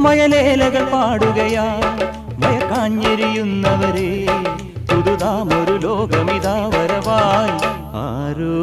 മയലേലകൾ പാടുകയാ. മയക്കാഞ്ഞെരിയുന്നവരെ പുതുതാമൊരു ലോകമിതാ വരവായി ആരോ